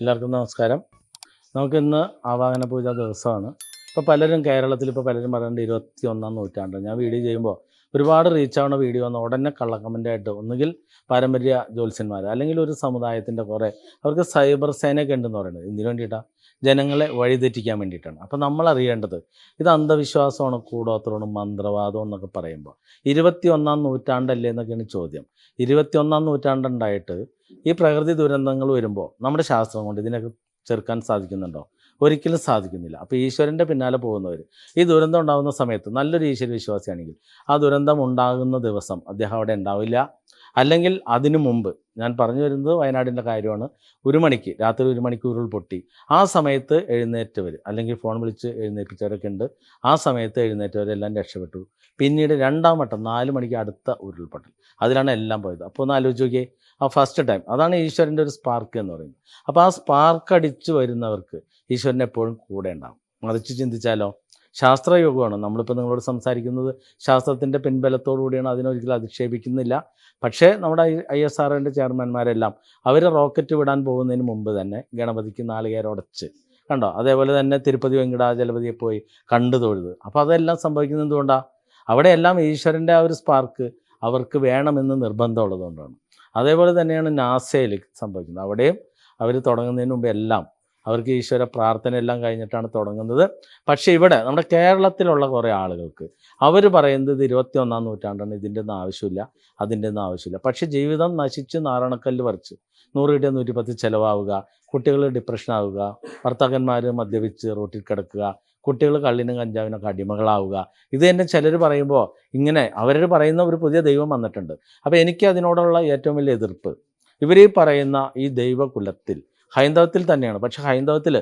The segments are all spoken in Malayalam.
എല്ലാവർക്കും നമസ്കാരം. നമുക്കിന്ന് ആവാഹന പൂജ ദിവസമാണ്. ഇപ്പോൾ പലരും കേരളത്തിൽ ഇപ്പോൾ പലരും പറയുന്നുണ്ട് ഇരുപത്തി ഒന്നാം നൂറ്റാണ്ട്. ഞാൻ വീഡിയോ ചെയ്യുമ്പോൾ ഒരുപാട് റീച്ച് ആവുന്ന വീഡിയോ ഒന്ന് ഉടനെ കള്ള കമന്റായിട്ട് ഒന്നുകിൽ പാരമ്പര്യ ജ്യോത്സ്യന്മാർ അല്ലെങ്കിൽ ഒരു സമുദായത്തിന്റെ കുറേ അവർക്ക് സൈബർ സേനയൊക്കെ ഉണ്ടെന്ന് പറയുന്നത്. എന്തിനു വേണ്ടിയിട്ടാണ് ജനങ്ങളെ വഴിതെറ്റിക്കാൻ വേണ്ടിയിട്ടാണ്. അപ്പോൾ നമ്മൾ അറിയേണ്ടത് ഇത് അന്ധവിശ്വാസമാണ് കൂടോത്രമാണ് മന്ത്രവാദം എന്നൊക്കെ പറയുമ്പോൾ. ഇരുപത്തി ഒന്നാം നൂറ്റാണ്ടല്ലേ എന്നൊക്കെയാണ് ചോദ്യം. ഇരുപത്തി ഒന്നാം നൂറ്റാണ്ടുണ്ടായിട്ട് ഈ പ്രകൃതി ദുരന്തങ്ങൾ വരുമ്പോൾ നമ്മുടെ ശാസ്ത്രം കൊണ്ട് ഇതിനൊക്കെ ചെറുക്കാൻ സാധിക്കുന്നുണ്ടോ? ഒരിക്കലും സാധിക്കുന്നില്ല. അപ്പോൾ ഈശ്വരന്റെ പിന്നാലെ പോകുന്നവർ ഈ ദുരന്തം ഉണ്ടാകുന്ന സമയത്ത് നല്ലൊരു ഈശ്വര വിശ്വാസിയാണെങ്കിൽ ആ ദുരന്തം ഉണ്ടാകുന്ന ദിവസം അദ്ദേഹം അവിടെ ഉണ്ടാവില്ല. അല്ലെങ്കിൽ അതിനു മുമ്പ് ഞാൻ പറഞ്ഞു വരുന്നത് വയനാടിന്റെ കാര്യമാണ് ഒരു മണിക്ക് രാത്രി ഒരു മണിക്ക് ഉരുൾ പൊട്ടി. ആ സമയത്ത് എഴുന്നേറ്റവർ അല്ലെങ്കിൽ ഫോൺ വിളിച്ച് എഴുന്നേൽപ്പിച്ചവരൊക്കെ ഉണ്ട്. ആ സമയത്ത് എഴുന്നേറ്റവരെല്ലാം രക്ഷപ്പെട്ടു. പിന്നീട് രണ്ടാം വട്ടം നാല് മണിക്ക് അടുത്ത ഉരുൾപൊട്ടൽ. അതിലാണ് എല്ലാം പോയത്. അപ്പോൾ ഒന്ന് ആലോചിച്ച് നോക്കിയേ ആ ഫസ്റ്റ് ടൈം അതാണ് ഈശ്വരന്റെ ഒരു സ്പാർക്ക് എന്ന് പറയുന്നത്. അപ്പോൾ ആ സ്പാർക്ക് അടിച്ചു വരുന്നവർക്ക് ഈശ്വരൻ എപ്പോഴും കൂടെ ഉണ്ടാകും മറിച്ച് ചിന്തിച്ചാലോ? ശാസ്ത്രയോഗമാണ്. നമ്മളിപ്പോൾ നിങ്ങളോട് സംസാരിക്കുന്നത് ശാസ്ത്രത്തിന്റെ പിൻബലത്തോടു കൂടിയാണ്. അതിനൊരിക്കലും അധിക്ഷേപിക്കുന്നില്ല. പക്ഷേ നമ്മുടെ ഐ എസ് ആർഒന്റെ ചെയർമാൻമാരെല്ലാം അവർ റോക്കറ്റ് വിടാൻ പോകുന്നതിന് മുമ്പ് തന്നെ ഗണപതിക്ക് നാളികേരടച്ച് കണ്ടോ? അതേപോലെ തന്നെ തിരുപ്പതി വെങ്കടാചലപതിയെ പോയി കണ്ടു തൊഴുത്. അപ്പോൾ അതെല്ലാം സംഭവിക്കുന്നത് എന്തുകൊണ്ടാണ് അവിടെയെല്ലാം ഈശ്വരന്റെ ആ ഒരു സ്പാർക്ക് അവർക്ക് വേണമെന്ന് നിർബന്ധമുള്ളതുകൊണ്ടാണ്. അതേപോലെ തന്നെയാണ് നാസയിൽ സംഭവിക്കുന്നത്. അവിടെയും അവർ തുടങ്ങുന്നതിന് മുമ്പ് എല്ലാം അവർക്ക് ഈശ്വര പ്രാർത്ഥന എല്ലാം കഴിഞ്ഞിട്ടാണ് തുടങ്ങുന്നത്. പക്ഷേ ഇവിടെ നമ്മുടെ കേരളത്തിലുള്ള കുറേ ആളുകൾക്ക് അവർ പറയുന്നത് ഇരുപത്തി ഒന്നാം നൂറ്റാണ്ടാണ് ഇതിന്റെ ഒന്നും ആവശ്യമില്ല അതിന്റെ ഒന്നും ആവശ്യമില്ല. പക്ഷേ ജീവിതം നശിച്ച് നാരണക്കല്ല് പറിച്ച് നൂറ് കിട്ടിയ നൂറ്റിപ്പത്ത് ചിലവാവുക കുട്ടികൾ ഡിപ്രഷനാവുക ഭർത്താക്കന്മാർ മദ്യപിച്ച് റോട്ടിൽ കിടക്കുക കുട്ടികൾ കള്ളിനും കഞ്ചാവിനൊക്കെ അടിമകളാവുക. ഇത് തന്നെ ചിലർ പറയുമ്പോൾ ഇങ്ങനെ അവർ പറയുന്ന ഒരു പുതിയ ദൈവം വന്നിട്ടുണ്ട്. അപ്പോൾ എനിക്ക് അതിനോടുള്ള ഏറ്റവും വലിയ എതിർപ്പ്. ഇവർ ഈ പറയുന്ന ഈ ദൈവകുലത്തിൽ ഹൈന്ദവത്തിൽ തന്നെയാണ്. പക്ഷെ ഹൈന്ദവത്തിൽ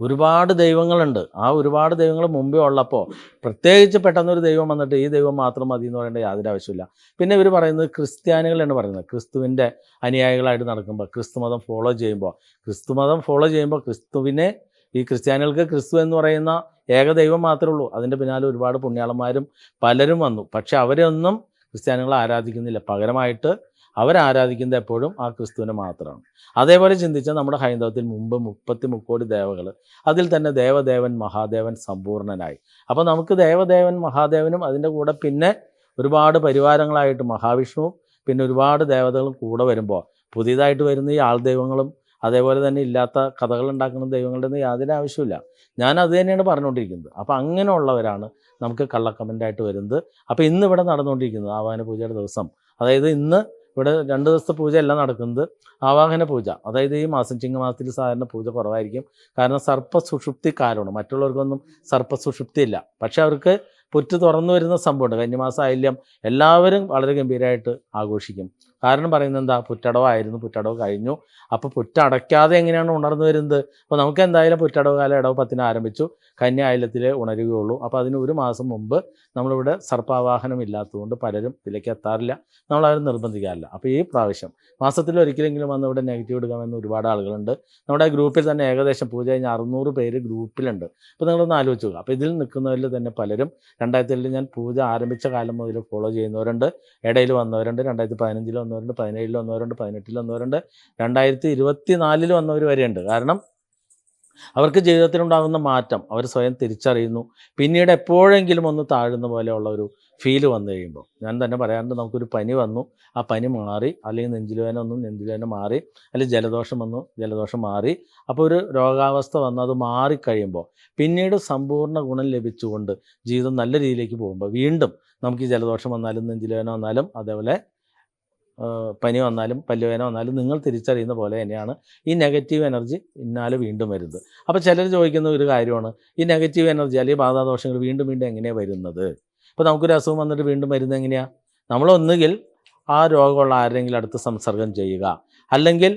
ഒരുപാട് ദൈവങ്ങളുണ്ട്. ആ ഒരുപാട് ദൈവങ്ങൾ മുമ്പേ ഉള്ളപ്പോൾ പ്രത്യേകിച്ച് പെട്ടെന്നൊരു ദൈവം വന്നിട്ട് ഈ ദൈവം മാത്രം മതി എന്ന് പറയേണ്ട യാതൊരു ആവശ്യമില്ല പിന്നെ ഇവർ പറയുന്നത് ക്രിസ്ത്യാനികളാണ് പറയുന്നത്. ക്രിസ്തുവിന്റെ അനുയായികളായിട്ട് നടക്കുമ്പോൾ ക്രിസ്തു മതം ഫോളോ ചെയ്യുമ്പോൾ ക്രിസ്തു മതം ഫോളോ ചെയ്യുമ്പോൾ ക്രിസ്തുവിനെ ഈ ക്രിസ്ത്യാനികൾക്ക് ക്രിസ്തു എന്ന് പറയുന്ന ഏകദൈവം മാത്രമേ ഉള്ളൂ. അതിന്റെ പിന്നാലെ ഒരുപാട് പുണ്യാളന്മാരും പലരും വന്നു. പക്ഷെ അവരൊന്നും ക്രിസ്ത്യാനികളെ ആരാധിക്കുന്നില്ല. പകരമായിട്ട് അവരാരാധിക്കുന്നത് എപ്പോഴും ആ ക്രിസ്തുവിനെ മാത്രമാണ്. അതേപോലെ ചിന്തിച്ചാൽ നമ്മുടെ ഹൈന്ദവത്തിൽ മുമ്പ് മുപ്പത്തി മുക്കോടി ദേവകൾ അതിൽ തന്നെ ദേവദേവൻ മഹാദേവൻ സമ്പൂർണനായി. അപ്പോൾ നമുക്ക് ദേവദേവൻ മഹാദേവനും അതിന്റെ കൂടെ പിന്നെ ഒരുപാട് പരിവാരങ്ങളായിട്ട് മഹാവിഷ്ണുവും പിന്നെ ഒരുപാട് ദേവതകളും കൂടെ വരുമ്പോൾ പുതിയതായിട്ട് വരുന്ന ഈ ആൾ ദൈവങ്ങളും അതേപോലെ തന്നെ ഇല്ലാത്ത കഥകൾ ഉണ്ടാക്കുന്ന ദൈവങ്ങളുടെ ഒന്നും യാതൊരു ആവശ്യമില്ല ഞാൻ അത് തന്നെയാണ് പറഞ്ഞുകൊണ്ടിരിക്കുന്നത്. അപ്പോൾ അങ്ങനെയുള്ളവരാണ് നമുക്ക് കള്ളക്കമന്റായിട്ട് വരുന്നത്. അപ്പോൾ ഇന്ന് ഇവിടെ നടന്നുകൊണ്ടിരിക്കുന്നത് ആവാഹന പൂജയുടെ ദിവസം. അതായത് ഇന്ന് ഇവിടെ രണ്ട് ദിവസത്തെ പൂജ എല്ലാം നടക്കുന്നത്. ആവാഹന പൂജ. അതായത് ഈ മാസം ചിങ്ങമാസത്തിൽ സാധാരണ പൂജ കുറവായിരിക്കും. കാരണം സർപ്പ സുഷുപ്തി കാലമാണ്. മറ്റുള്ളവർക്കൊന്നും സർപ്പ സുഷുപ്തി ഇല്ല പക്ഷെ അവർക്ക് പുറ്റ് തുറന്നു വരുന്ന സംഭവമുണ്ട്. കന്നിമാസ ആയില്യം എല്ലാവരും വളരെ ഗംഭീരമായിട്ട് ആഘോഷിക്കും. കാരണം പറയുന്നത് എന്താ? പുറ്റടവായിരുന്നു പുറ്റടവ് കഴിഞ്ഞു. അപ്പോൾ പുറ്റടയ്ക്കാതെ എങ്ങനെയാണ് ഉണർന്നു വരുന്നത്? അപ്പോൾ നമുക്ക് എന്തായാലും പുറ്റടവ് കാലം ഇടവ് പത്തിന് ആരംഭിച്ചു. കന്യായലത്തിൽ ഉണരുകയുള്ളൂ. അപ്പോൾ അതിന് ഒരു മാസം മുമ്പ് നമ്മളിവിടെ സർപ്പാവാഹനം ഇല്ലാത്തതുകൊണ്ട് പലരും ഇതിലേക്ക് എത്താറില്ല. നമ്മളാരും നിർബന്ധിക്കാറില്ല. അപ്പോൾ ഈ പ്രാവശ്യം മാസത്തിൽ ഒരിക്കലെങ്കിലും വന്ന് ഇവിടെ നെഗറ്റീവ് എടുക്കാമെന്ന് ഒരുപാട് ആളുകളുണ്ട്. നമ്മുടെ ഗ്രൂപ്പിൽ തന്നെ ഏകദേശം പൂജ കഴിഞ്ഞ അറുന്നൂറ് പേര് ഗ്രൂപ്പിലുണ്ട്. അപ്പോൾ നിങ്ങളൊന്ന് ആലോചിച്ച് നോക്കുക അപ്പോൾ ഇതിൽ നിൽക്കുന്നവരിൽ തന്നെ പലരും രണ്ടായിരത്തി ഏഴിൽ ഞാൻ പൂജ ആരംഭിച്ച കാലം മുതൽ ഫോളോ ചെയ്യുന്നവരുണ്ട്. ഇടയിൽ വന്നവരുണ്ട്. രണ്ടായിരത്തി പതിനഞ്ചിൽ വന്നവരുണ്ട്. പതിനേഴിൽ വന്നവരുണ്ട് പതിനെട്ടിൽ വന്നവരുണ്ട് രണ്ടായിരത്തി ഇരുപത്തി നാലിൽ വന്നവർ വരെയുണ്ട്. കാരണം അവർക്ക് ജീവിതത്തിലുണ്ടാകുന്ന മാറ്റം അവർ സ്വയം തിരിച്ചറിയുന്നു. പിന്നീട് എപ്പോഴെങ്കിലും ഒന്ന് താഴുന്ന പോലെയുള്ള ഒരു ഫീൽ വന്നു കഴിയുമ്പോൾ. ഞാൻ തന്നെ പറയാറുണ്ട് നമുക്കൊരു പനി വന്നു ആ പനി മാറി അല്ലെങ്കിൽ നെഞ്ചിലുവേന ഒന്നും നെഞ്ചിലുവേന മാറി അല്ലെങ്കിൽ ജലദോഷം വന്നു ജലദോഷം മാറി അപ്പോൾ ഒരു രോഗാവസ്ഥ വന്നു അത് മാറിക്കഴിയുമ്പോൾ പിന്നീട് സമ്പൂർണ ഗുണം ലഭിച്ചുകൊണ്ട് ജീവിതം നല്ല രീതിയിലേക്ക് പോകുമ്പോൾ വീണ്ടും നമുക്ക് ഈ ജലദോഷം വന്നാലും നെഞ്ചിലുവേന വന്നാലും അതേപോലെ പനി വന്നാലും പല്ലുവേന വന്നാലും നിങ്ങൾ തിരിച്ചറിയുന്ന പോലെ തന്നെയാണ് ഈ നെഗറ്റീവ് എനർജി ഇന്നാലും വീണ്ടും വരുന്നത്. അപ്പോൾ ചിലർ ചോദിക്കുന്ന ഒരു കാര്യമാണ് ഈ നെഗറ്റീവ് എനർജി അല്ലെങ്കിൽ ബാധാദോഷങ്ങൾ വീണ്ടും വീണ്ടും എങ്ങനെയാണ് വരുന്നത്? ഇപ്പോൾ നമുക്കൊരു അസുഖം വന്നിട്ട് വീണ്ടും വരുന്നത് എങ്ങനെയാണ് നമ്മളൊന്നുകിൽ ആ രോഗമുള്ള ആരെങ്കിലും അടുത്ത് സംസർഗം ചെയ്യുക അല്ലെങ്കിൽ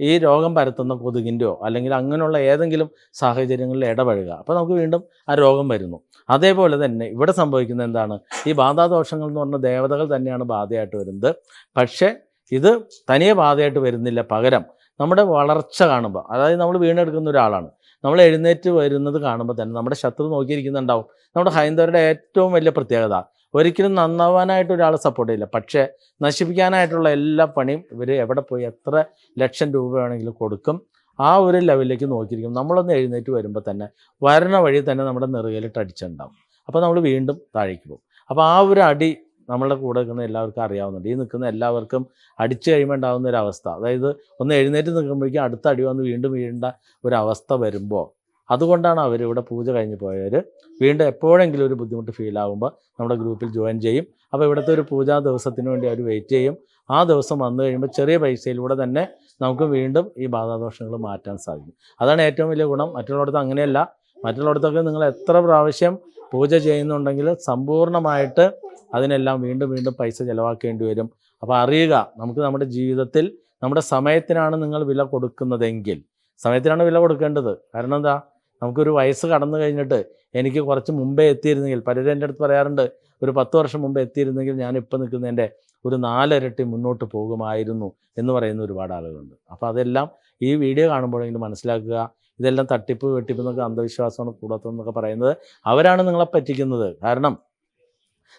ഈ രോഗം പരത്തുന്ന കൊതുകിന്റെയോ അല്ലെങ്കിൽ അങ്ങനെയുള്ള ഏതെങ്കിലും സാഹചര്യങ്ങളിൽ ഇടപഴകുക. അപ്പോൾ നമുക്ക് വീണ്ടും ആ രോഗം വരുന്നു. അതേപോലെ തന്നെ ഇവിടെ സംഭവിക്കുന്നത് എന്താണ്? ഈ ബാധാദോഷങ്ങൾ എന്ന് പറഞ്ഞ ദേവതകൾ തന്നെയാണ് ബാധയായിട്ട് വരുന്നത്. പക്ഷേ ഇത് തനിയെ ബാധയായിട്ട് വരുന്നില്ല പകരം. നമ്മുടെ വളർച്ച കാണുമ്പോൾ അതായത് നമ്മൾ വീണെടുക്കുന്ന ഒരാളാണ്. നമ്മൾ എഴുന്നേറ്റ് വരുന്നത് കാണുമ്പോൾ തന്നെ നമ്മുടെ ശത്രു നോക്കിയിരിക്കുന്നുണ്ടാവും. നമ്മുടെ ഹൈന്ദവരുടെ ഏറ്റവും വലിയ പ്രത്യേകത ഒരിക്കലും നന്നാവാനായിട്ട് ഒരാൾ സപ്പോർട്ട് ചെയ്യില്ല. പക്ഷേ നശിപ്പിക്കാനായിട്ടുള്ള എല്ലാ പണിയും ഇവർ എവിടെ പോയി എത്ര ലക്ഷം രൂപ വേണമെങ്കിലും കൊടുക്കും ആ ഒരു ലെവലിലേക്ക് നോക്കിയിരിക്കും. നമ്മളൊന്ന് എഴുന്നേറ്റ് വരുമ്പോൾ തന്നെ വരണ വഴി തന്നെ നമ്മുടെ നെറുകയിലിട്ട് അടിച്ചിട്ടുണ്ടാവും അപ്പോൾ നമ്മൾ വീണ്ടും താഴേക്ക് പോകും. അപ്പോൾ ആ ഒരു അടി നമ്മളുടെ കൂടെ നിൽക്കുന്ന എല്ലാവർക്കും അറിയാവുന്നുണ്ട്. ഈ നിൽക്കുന്ന എല്ലാവർക്കും അടിച്ചു കഴിയുമ്പോൾ ഉണ്ടാകുന്ന ഒരു അവസ്ഥ. അതായത് ഒന്ന് എഴുന്നേറ്റ് നിൽക്കുമ്പോഴേക്കും അടുത്ത അടി വന്ന് വീണ്ടും വീഴേണ്ട ഒരു അവസ്ഥ വരുമ്പോൾ അതുകൊണ്ടാണ് അവർ ഇവിടെ പൂജ കഴിഞ്ഞ് പോയവർ വീണ്ടും എപ്പോഴെങ്കിലും ഒരു ബുദ്ധിമുട്ട് ഫീൽ ആകുമ്പോൾ നമ്മുടെ ഗ്രൂപ്പിൽ ജോയിൻ ചെയ്യും. അപ്പോൾ ഇവിടുത്തെ ഒരു പൂജാ ദിവസത്തിന് വേണ്ടി അവർ വെയിറ്റ് ചെയ്യും. ആ ദിവസം വന്നു കഴിയുമ്പോൾ ചെറിയ പൈസയിലൂടെ തന്നെ നമുക്ക് വീണ്ടും ഈ ബാധാദോഷങ്ങൾ മാറ്റാൻ സാധിക്കും. അതാണ് ഏറ്റവും വലിയ ഗുണം. മറ്റുള്ളിടത്ത് അങ്ങനെയല്ല. മറ്റുള്ളിടത്തൊക്കെ നിങ്ങൾ എത്ര പ്രാവശ്യം പൂജ ചെയ്യുന്നുണ്ടെങ്കിൽ സമ്പൂർണമായിട്ട് അതിനെല്ലാം വീണ്ടും വീണ്ടും പൈസ ചിലവാക്കേണ്ടി വരും. അപ്പോൾ അറിയുക നമുക്ക് നമ്മുടെ ജീവിതത്തിൽ നമ്മുടെ സമയത്തിനാണ് നിങ്ങൾ വില കൊടുക്കുന്നതെങ്കിൽ. സമയത്തിനാണ് വില കൊടുക്കേണ്ടത്. കാരണം എന്താ? നമുക്കൊരു വയസ്സ് കടന്നു കഴിഞ്ഞിട്ട് എനിക്ക് കുറച്ച് മുമ്പേ എത്തിയിരുന്നെങ്കിൽ പലരും എന്റെ അടുത്ത് പറയാറുണ്ട് ഒരു പത്ത് വർഷം മുമ്പ് എത്തിയിരുന്നെങ്കിൽ ഞാൻ ഇപ്പോൾ നിൽക്കുന്നതിന്റെ ഒരു നാലിരട്ടി മുന്നോട്ട് പോകുമായിരുന്നു എന്ന് പറയുന്ന ഒരുപാട് ആളുകളുണ്ട്. അപ്പോൾ അതെല്ലാം ഈ വീഡിയോ കാണുമ്പോഴെങ്കിലും മനസ്സിലാക്കുക. ഇതെല്ലാം തട്ടിപ്പ് വെട്ടിപ്പ് എന്നൊക്കെ അന്ധവിശ്വാസമാണ് കൂടാത്തതെന്നൊക്കെ പറയുന്നത്. അവരാണ് നിങ്ങളെ പറ്റിക്കുന്നത്. കാരണം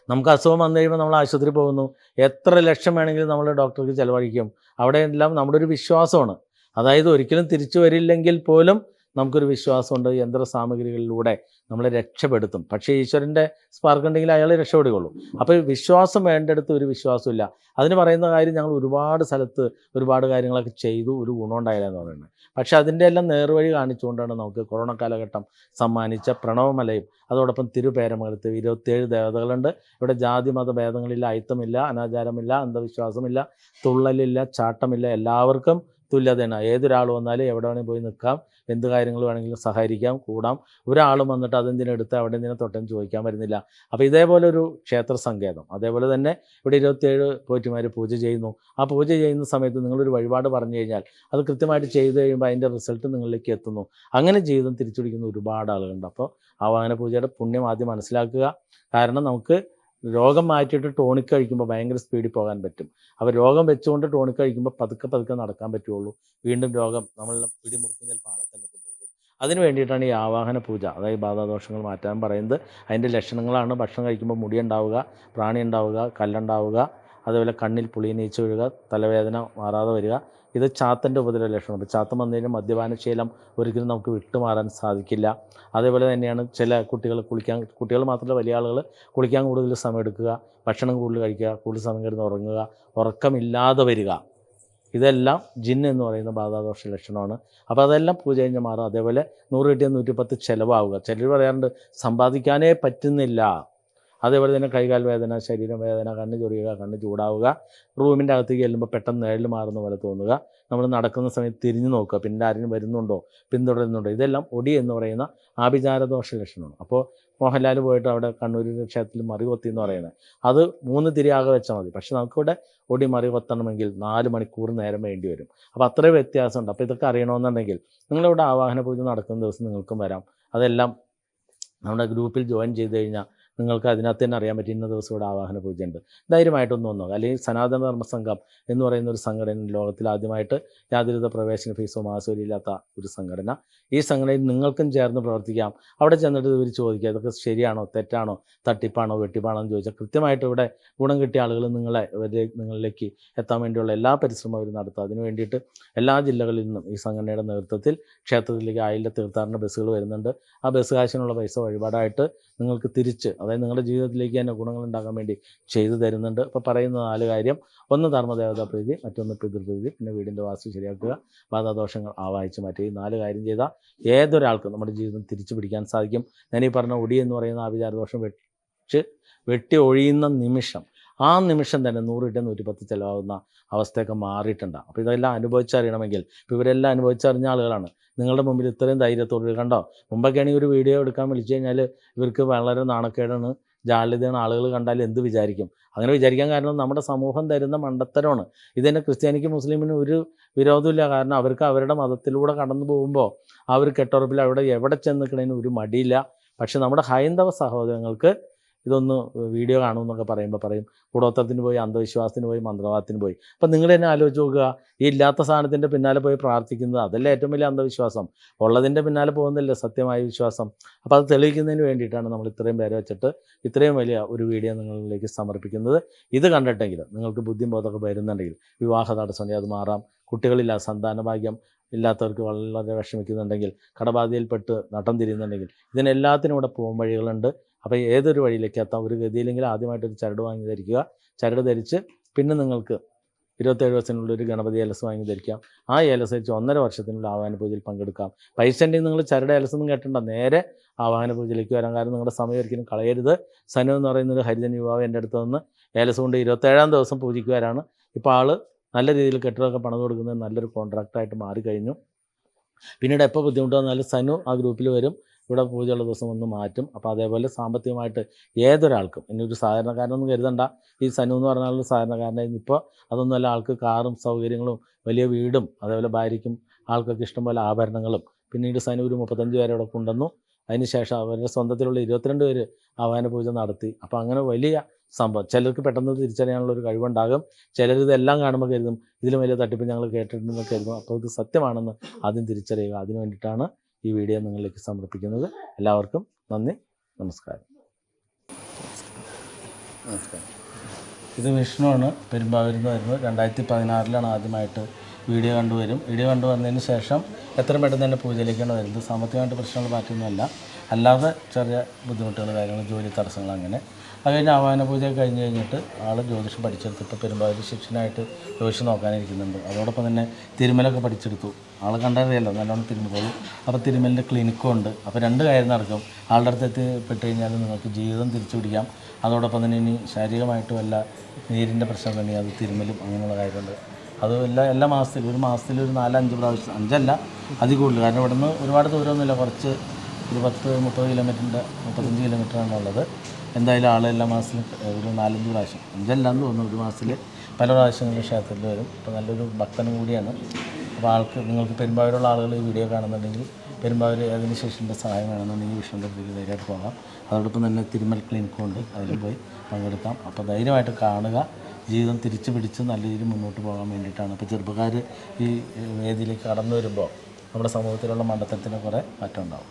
നമുക്ക് അസുഖം വന്നു കഴിയുമ്പോൾ നമ്മൾ ആശുപത്രി പോകുന്നു. എത്ര ലക്ഷം വേണമെങ്കിലും നമ്മൾ ഡോക്ടർക്ക് ചിലവഴിക്കും. അവിടെയെല്ലാം നമ്മുടെ ഒരു വിശ്വാസമാണ്. അതായത് ഒരിക്കലും തിരിച്ചു വരില്ലെങ്കിൽ പോലും നമുക്കൊരു വിശ്വാസമുണ്ട് യന്ത്ര സാമഗ്രികളിലൂടെ നമ്മളെ രക്ഷപ്പെടുത്തും. പക്ഷേ ഈശ്വരന്റെ സ്പാർക്ക് ഉണ്ടെങ്കിൽ അയാൾ രക്ഷപ്പെടുകയുള്ളൂ. അപ്പോൾ വിശ്വാസം വേണ്ടെടുത്ത് ഒരു വിശ്വാസമില്ല. അതിന് പറയുന്ന കാര്യം ഞങ്ങൾ ഒരുപാട് സ്ഥലത്ത് ഒരുപാട് കാര്യങ്ങളൊക്കെ ചെയ്തു ഒരു ഗുണം ഉണ്ടായില്ല എന്ന് പറയുന്നത്. പക്ഷേ അതിന്റെ എല്ലാം നേർവഴി കാണിച്ചുകൊണ്ടാണ് നമുക്ക് കൊറോണ കാലഘട്ടം സമ്മാനിച്ച പ്രണവമലയും അതോടൊപ്പം തിരുപേരമകലത്ത് ഇരുപത്തിയേഴ് ദേവതകളുണ്ട്. ഇവിടെ ജാതി മത ഭേദങ്ങളില്ല അയിത്തമില്ല അനാചാരമില്ല അന്ധവിശ്വാസമില്ല തുള്ളലില്ല ചാട്ടമില്ല. എല്ലാവർക്കും തുല്യതയാണ് ഏതൊരാൾ വന്നാലും എവിടെ വേണമെങ്കിൽ പോയി നിൽക്കാം. എന്ത് കാര്യങ്ങൾ വേണമെങ്കിലും സഹകരിക്കാം കൂടാം. ഒരാളും വന്നിട്ട് അതെന്തിനെടുത്ത് അവിടെ എന്തിനെ തൊട്ടെന്ന് ചോദിക്കാൻ വരുന്നില്ല. അപ്പോൾ ഇതേപോലെ ഒരു ക്ഷേത്ര സങ്കേതം. അതേപോലെ തന്നെ ഇവിടെ ഇരുപത്തിയേഴ് പോറ്റുമാർ പൂജ ചെയ്യുന്നു. ആ പൂജ ചെയ്യുന്ന സമയത്ത് നിങ്ങളൊരു വഴിപാട് പറഞ്ഞു കഴിഞ്ഞാൽ അത് കൃത്യമായിട്ട് ചെയ്ത് കഴിയുമ്പോൾ അതിന്റെ റിസൾട്ട് നിങ്ങളിലേക്ക് എത്തുന്നു. അങ്ങനെ ജീവിതം തിരിച്ചുപിടിക്കുന്ന ഒരുപാട് ആളുകളുണ്ട്. അപ്പോൾ ആ വാഹന പൂജയുടെ പുണ്യം ആദ്യം മനസ്സിലാക്കുക. കാരണം നമുക്ക് രോഗം മാറ്റിയിട്ട് ടോണിക് കഴിക്കുമ്പോൾ ഭയങ്കര സ്പീഡിൽ പോകാൻ പറ്റും. അപ്പോൾ രോഗം വെച്ചുകൊണ്ട് ടോണിക് കഴിക്കുമ്പോൾ പതുക്കെ പതുക്കെ നടക്കാൻ പറ്റുള്ളൂ. വീണ്ടും രോഗം നമ്മളെ പിടിമുറുക്കും ചിലപ്പോൾ ആളെ തന്നെ കൊണ്ടുപോകും. അതിന് വേണ്ടിയിട്ടാണ് ഈ ആവാഹന പൂജ അതായത് ബാധാദോഷങ്ങൾ മാറ്റാൻ പറയുന്നത്. അതിന്റെ ലക്ഷണങ്ങളാണ് ഭക്ഷണം കഴിക്കുമ്പോൾ മുടി ഉണ്ടാവുക പ്രാണി ഉണ്ടാവുക കല്ലുണ്ടാവുക അതുപോലെ കണ്ണിൽ പുളിനീച്ച് വീഴുക തലവേദന മാറാതെ വരിക ഇത് ചാത്തന്റെ ഉപദ്രവ ലക്ഷണം അപ്പോൾ ചാത്തം വന്നു മദ്യപാനശീലം ഒരിക്കലും നമുക്ക് വിട്ടുമാറാൻ സാധിക്കില്ല. അതേപോലെ തന്നെയാണ് ചില കുട്ടികൾ കുളിക്കാൻ കുട്ടികൾ മാത്രമല്ല വലിയ ആളുകൾ കുളിക്കാൻ കൂടുതൽ സമയം എടുക്കുക ഭക്ഷണം കൂടുതൽ കഴിക്കുക കൂടുതൽ സമയം കിടന്ന് ഉറങ്ങുക ഉറക്കമില്ലാതെ വരിക. ഇതെല്ലാം ജിൻ എന്ന് പറയുന്ന ബാധാദോഷ ലക്ഷണമാണ്. അപ്പോൾ അതെല്ലാം പൂജ കഴിഞ്ഞ് മാറും. അതേപോലെ നൂറ് കിട്ടിയ നൂറ്റിപ്പത്ത് ചിലവാകുക. ചിലർ പറയാറുണ്ട് സമ്പാദിക്കാനേ പറ്റുന്നില്ല. അതേപോലെ തന്നെ കൈകാൽ വേദന ശരീരം വേദന കണ്ണ് ചൊറിയുക കണ്ണ് ചൂടാവുക റൂമിന്റെ അകത്തേക്ക് ചെല്ലുമ്പോൾ പെട്ടെന്ന് നേരിൽ മാറുന്ന പോലെ തോന്നുക. നമ്മൾ നടക്കുന്ന സമയത്ത് തിരിഞ്ഞു നോക്കുക പിന്നെ ആരെങ്കിലും വരുന്നുണ്ടോ പിന്തുടരുന്നുണ്ടോ ഇതെല്ലാം ഒടി എന്ന് പറയുന്ന ആഭിചാരദോഷ ലക്ഷണമാണ്. അപ്പോൾ മോഹൻലാൽ പോയിട്ട് അവിടെ കണ്ണൂരിന്റെ ക്ഷേത്രത്തിൽ മറി കൊത്തി എന്ന് പറയുന്നത്. അത് മൂന്ന് തിരിയാകെ വെച്ചാൽ മതി. പക്ഷെ നമുക്കിവിടെ ഒടി മറി കൊത്തണമെങ്കിൽ നാല് മണിക്കൂർ നേരം വേണ്ടി വരും. അപ്പോൾ അത്രയും വ്യത്യാസമുണ്ട്. അപ്പോൾ ഇതൊക്കെ അറിയണമെന്നുണ്ടെങ്കിൽ നിങ്ങളിവിടെ ആവാഹന പൂജ നടക്കുന്ന ദിവസം നിങ്ങൾക്കും വരാം. അതെല്ലാം നമ്മുടെ ഗ്രൂപ്പിൽ ജോയിൻ ചെയ്ത് കഴിഞ്ഞാൽ നിങ്ങൾക്ക് അതിനകത്ത് തന്നെ അറിയാൻ പറ്റുന്ന ദിവസം ഇവിടെ ആവാഹന പൂജയുണ്ട്. ധൈര്യമായിട്ടൊന്നും വന്നോ. അല്ലെങ്കിൽ സനാതന ധർമ്മ സംഘം എന്ന് പറയുന്ന ഒരു സംഘടന ലോകത്തിൽ ആദ്യമായിട്ട് യാതൊരുവിധ പ്രവേശന ഫീസോ ഇല്ലാത്ത ഒരു സംഘടന. ഈ സംഘടനയിൽ നിങ്ങൾക്കും ചേർന്ന് പ്രവർത്തിക്കാം. അവിടെ ചെന്നിട്ട് ഇവർ ചോദിക്കുക ഇതൊക്കെ ശരിയാണോ? തെറ്റാണോ? തട്ടിപ്പാണോ? വെട്ടിപ്പാണോ എന്ന് ചോദിച്ചാൽ കൃത്യമായിട്ട് ഇവിടെ ഗുണം കിട്ടിയ ആളുകൾ നിങ്ങളെ നിങ്ങളിലേക്ക് എത്താൻ വേണ്ടിയുള്ള എല്ലാ പരിശ്രമവും അവർ നടത്തുക അതിന് വേണ്ടിയിട്ട് എല്ലാ ജില്ലകളിൽ നിന്നും ഈ സംഘടനയുടെ നേതൃത്വത്തിൽ ക്ഷേത്രത്തിലേക്ക് ആയില്ല തീർത്ഥാടന ബസ്സുകൾ വരുന്നുണ്ട്. ആ ബസ് കാശിനുള്ള പൈസ വഴിപാടായിട്ട് നിങ്ങൾക്ക് തിരിച്ച് അതായത് നിങ്ങളുടെ ജീവിതത്തിലേക്ക് തന്നെ ഗുണങ്ങൾ ഉണ്ടാക്കാൻ വേണ്ടി ചെയ്തു തരുന്നുണ്ട്. അപ്പോൾ പറയുന്ന നാല് കാര്യം. ഒന്ന് ധർമ്മദേവതാ പ്രീതി മറ്റൊന്ന് പിതൃപ്രീതി. പിന്നെ വീടിന്റെ വാസ്തു ശരിയാക്കുക. ബാധാദോഷങ്ങൾ ആവാഹിച്ച് മാറ്റുക. ഈ നാല് കാര്യം ചെയ്താൽ ഏതൊരാൾക്കും നമ്മുടെ ജീവിതം തിരിച്ചു പിടിക്കാൻ സാധിക്കും. ഞാൻ ഈ പറഞ്ഞ ഒടി എന്ന് പറയുന്ന ആഭിചാരദോഷം വെട്ടി വെട്ടി ഒഴിയുന്ന നിമിഷം ആ നിമിഷം തന്നെ നൂറ് ഇട്ട് നൂറ്റിപ്പത്ത് ചിലവാകുന്ന അവസ്ഥയൊക്കെ മാറിയിട്ടുണ്ടാകും അപ്പോൾ ഇതെല്ലാം അനുഭവിച്ചറിയണമെങ്കിൽ ഇപ്പോൾ ഇവരെല്ലാം അനുഭവിച്ചറിഞ്ഞ ആളുകളാണ്. നിങ്ങളുടെ മുമ്പിൽ ഇത്രയും ധൈര്യത്തോടെ കണ്ടോ? മുമ്പൊക്കെയാണെങ്കിൽ ഒരു വീഡിയോ എടുക്കാൻ വിളിച്ചു കഴിഞ്ഞാൽ ഇവർക്ക് വളരെ നാണക്കേടാണ്. ജാള്യതയാണ്. ആളുകൾ കണ്ടാൽ എന്ത് വിചാരിക്കും? അങ്ങനെ വിചാരിക്കാൻ കാരണം നമ്മുടെ സമൂഹം തരുന്ന മണ്ടത്തരമാണ്. ഇതന്നെ ക്രിസ്ത്യാനിക്ക് മുസ്ലിമിനും ഒരു വിരോധമില്ല. കാരണം അവർക്ക് അവരുടെ മതത്തിലൂടെ കടന്നു പോകുമ്പോൾ ആ ഒരു കെട്ടുറപ്പിൽ അവിടെ എവിടെ ചെന്ന് നിൽക്കണതിന് ഒരു മടിയില്ല. പക്ഷെ നമ്മുടെ ഹൈന്ദവ സഹോദരങ്ങൾക്ക് ഇതൊന്ന് വീഡിയോ കാണുമെന്നൊക്കെ പറയുമ്പോൾ പറയും കൂടോത്രത്തിന് പോയി അന്ധവിശ്വാസത്തിന് പോയി മന്ത്രവാദത്തിന് പോയി. അപ്പം നിങ്ങൾ തന്നെ ആലോചിച്ച് നോക്കുക ഈ ഇല്ലാത്ത സാധനത്തിന്റെ പിന്നാലെ പോയി പ്രാർത്ഥിക്കുന്നത് അതല്ലേ ഏറ്റവും വലിയ അന്ധവിശ്വാസം? ഉള്ളതിന്റെ പിന്നാലെ പോകുന്നില്ല സത്യമായ വിശ്വാസം? അപ്പോൾ അത് തെളിയിക്കുന്നതിന് വേണ്ടിയിട്ടാണ് നമ്മൾ ഇത്രയും പേരെ വെച്ചിട്ട് ഇത്രയും വലിയ ഒരു വീഡിയോ നിങ്ങളിലേക്ക് സമർപ്പിക്കുന്നത്. ഇത് കണ്ടിട്ടെങ്കിൽ നിങ്ങൾക്ക് ബുദ്ധിബോധമൊക്കെ വരുന്നുണ്ടെങ്കിൽ വിവാഹ തടസ്സമുണ്ടെങ്കിൽ അത് മാറാം. കുട്ടികളില്ല സന്താനഭാഗ്യം ഇല്ലാത്തവർക്ക് വളരെ വിഷമിക്കുന്നുണ്ടെങ്കിൽ കടബാധയിൽപ്പെട്ട് നട്ടം തിരിയുന്നുണ്ടെങ്കിൽ ഇതിനെല്ലാത്തിനും ഇവിടെ പോകും വഴികളുണ്ട്. അപ്പോൾ ഏതൊരു വഴിയിലേക്ക് എത്താം ഒരു ഗതിയില്ലെങ്കിൽ ആദ്യമായിട്ടൊരു ചരട് വാങ്ങി ധരിക്കുക. ചരട് ധരിച്ച് പിന്നെ നിങ്ങൾക്ക് ഇരുപത്തേഴ് ദിവസത്തിനുള്ളിൽ ഒരു ഗണപതി ഏലസ് വാങ്ങി ധരിക്കാം. ആ ഏലസ് വെച്ച് ഒന്നര വർഷത്തിനുള്ള ആവാഹന പൂജയിൽ പങ്കെടുക്കാം. പൈസന്റെ നിങ്ങൾ ചരട് ഏലസ് ഒന്നും കേട്ടണ്ട നേരെ ആവാഹന പൂജയിലേക്ക് വരാൻ കാരണം നിങ്ങളുടെ സമയം ഒരിക്കലും കളയരുത്. സനു എന്ന് പറയുന്ന ഒരു ഹരിജൻ യുവാവ് എന്റെ അടുത്ത് നിന്ന് ഏലസ് കൊണ്ട് ഇരുപത്തേഴാം ദിവസം പൂജിക്കുവാനാണ് ഇപ്പോൾ ആൾ നല്ല രീതിയിൽ കെട്ടിടമൊക്കെ പണം കൊടുക്കുന്നത് നല്ലൊരു കോൺട്രാക്റ്റായിട്ട് മാറിക്കഴിഞ്ഞു പിന്നീട് എപ്പോൾ ബുദ്ധിമുട്ട് വന്നാലും സനു ആ ഗ്രൂപ്പിൽ വരും. ഇവിടെ പൂജയുള്ള ദിവസം ഒന്ന് മാറ്റും. അപ്പോൾ അതേപോലെ സാമ്പത്തികമായിട്ട് ഏതൊരാൾക്കും ഇനി ഒരു സാധാരണക്കാരനൊന്നും കരുതണ്ട. ഈ സനു എന്ന് പറഞ്ഞാൽ സാധാരണക്കാരനെ ഇപ്പോൾ അതൊന്നുമല്ല ആൾക്ക് കാറും സൗകര്യങ്ങളും വലിയ വീടും അതേപോലെ ഭാര്യയ്ക്കും ആൾക്കൊക്കെ ഇഷ്ടംപോലെ ആഭരണങ്ങളും. പിന്നീട് സനു ഒരു മുപ്പത്തഞ്ച് പേരെ അവിടെ കൊണ്ടുവന്നു. അതിനുശേഷം അവരുടെ സ്വന്തത്തിലുള്ള ഇരുപത്തിരണ്ട് പേര് ആവാന പൂജ നടത്തി. അപ്പോൾ അങ്ങനെ വലിയ സംഭവം. ചിലർക്ക് പെട്ടെന്ന് തിരിച്ചറിയാനുള്ള ഒരു കഴിവുണ്ടാകും. ചിലർ ഇതെല്ലാം കാണുമ്പോൾ കരുതും ഇതിലും വലിയ തട്ടിപ്പ് ഞങ്ങൾ കേട്ടിട്ടുണ്ടെന്ന് കരുതും. അപ്പോൾ ഇത് സത്യമാണെന്ന് ആദ്യം തിരിച്ചറിയുക. അതിനു വേണ്ടിയിട്ടാണ് ഈ വീഡിയോ നിങ്ങളിലേക്ക് സമർപ്പിക്കുന്നത്. എല്ലാവർക്കും നന്ദി. നമസ്കാരം. നമസ്കാരം. ഇത് വിഷ്ണുവാണ്. പെരുമ്പാവൂരിൽ നിന്ന് വരുന്നത്. രണ്ടായിരത്തി പതിനാറിലാണ് ആദ്യമായിട്ട് വീഡിയോ കണ്ടുവരും. വീഡിയോ കണ്ടുവന്നതിന് ശേഷം എത്രയും പെട്ടെന്ന് തന്നെ പൂജയിലേക്കാണ് വരുന്നത്? സാമ്പത്തികമായിട്ട് പ്രശ്നങ്ങൾ മാറ്റിയൊന്നുമല്ല അല്ലാതെ ചെറിയ ബുദ്ധിമുട്ടുകൾ കാര്യങ്ങൾ ജോലി തടസ്സങ്ങൾ അങ്ങനെ അത് കഴിഞ്ഞ് ആവാഹന പൂജ കഴിഞ്ഞ് കഴിഞ്ഞിട്ട് ആൾ ജ്യോതിഷം ഇപ്പോൾ പെരുമ്പാവൂർ ശിക്ഷനായിട്ട് ജ്യോതിഷം നോക്കാനിരിക്കുന്നുണ്ട്. അതോടൊപ്പം തന്നെ തിരുമലൊക്കെ പഠിച്ചെടുത്തു. ആൾ കണ്ടറിയാലോ നല്ലോണം തിരുമുകളും അപ്പോൾ തിരുമലിന്റെ ക്ലിനിക്കും ഉണ്ട്. അപ്പോൾ രണ്ട് കാര്യം നടക്കും. ആളുടെ അടുത്ത് എത്തിപ്പെട്ട് കഴിഞ്ഞാൽ നിങ്ങൾക്ക് ജീവിതം തിരിച്ചു പിടിക്കാം. അതോടൊപ്പം തന്നെ ഇനി ശാരീരികമായിട്ടും അല്ല നീരിന്റെ പ്രശ്നം തന്നെ അത് തിരുമലും അങ്ങനെയുള്ള കാര്യമുണ്ട് അത് എല്ലാ എല്ലാ മാസത്തിലും ഒരു മാസത്തിൽ ഒരു നാലഞ്ച് പ്രാവശ്യം അഞ്ചല്ല അതിൽ കൂടുതൽ കാരണം ഇവിടുന്ന് ഒരുപാട് ദൂരമൊന്നുമില്ല. കുറച്ച് ഒരു പത്ത് മുപ്പത് കിലോമീറ്ററിന്റെ മുപ്പത്തഞ്ച് കിലോമീറ്ററാണ് ഉള്ളത്. എന്തായാലും ആളെല്ലാ മാസത്തിലും ഒരു നാലഞ്ച് പ്രാവശ്യം. അഞ്ചല്ലാന്ന് തോന്നുന്നു ഒരു മാസത്തിൽ പല പ്രാവശ്യങ്ങളിൽ ക്ഷേത്രത്തിൽ വരും. അപ്പോൾ നല്ലൊരു ഭക്തനും കൂടിയാണ്. അപ്പോൾ ആൾക്ക് നിങ്ങൾക്ക് പെരുമ്പാവൂരുള്ള ആളുകൾ ഈ വീഡിയോ കാണുന്നുണ്ടെങ്കിൽ പെരുമ്പാവൂർ അതിന് ശേഷന്റെ സഹായം വേണമെന്നുണ്ടെങ്കിൽ വിഷ്ണുവിന്റെ അടുത്തേക്ക് ധൈര്യമായിട്ട് പോകാം. അതോടൊപ്പം തന്നെ തിരുമൽ ക്ലിനിക്കും ഉണ്ട്. അതിൽ പോയി പങ്കെടുക്കാം. അപ്പോൾ ധൈര്യമായിട്ട് കാണുക. ജീവിതം തിരിച്ചു പിടിച്ച് നല്ല രീതിയിൽ മുന്നോട്ട് പോകാൻ വേണ്ടിയിട്ടാണ്. അപ്പോൾ ചെറുപ്പക്കാർ ഈ വേദിയിലേക്ക് കടന്നു വരുമ്പോൾ നമ്മുടെ സമൂഹത്തിലുള്ള മണ്ടത്തരത്തിന് കുറേ മാറ്റം ഉണ്ടാവും.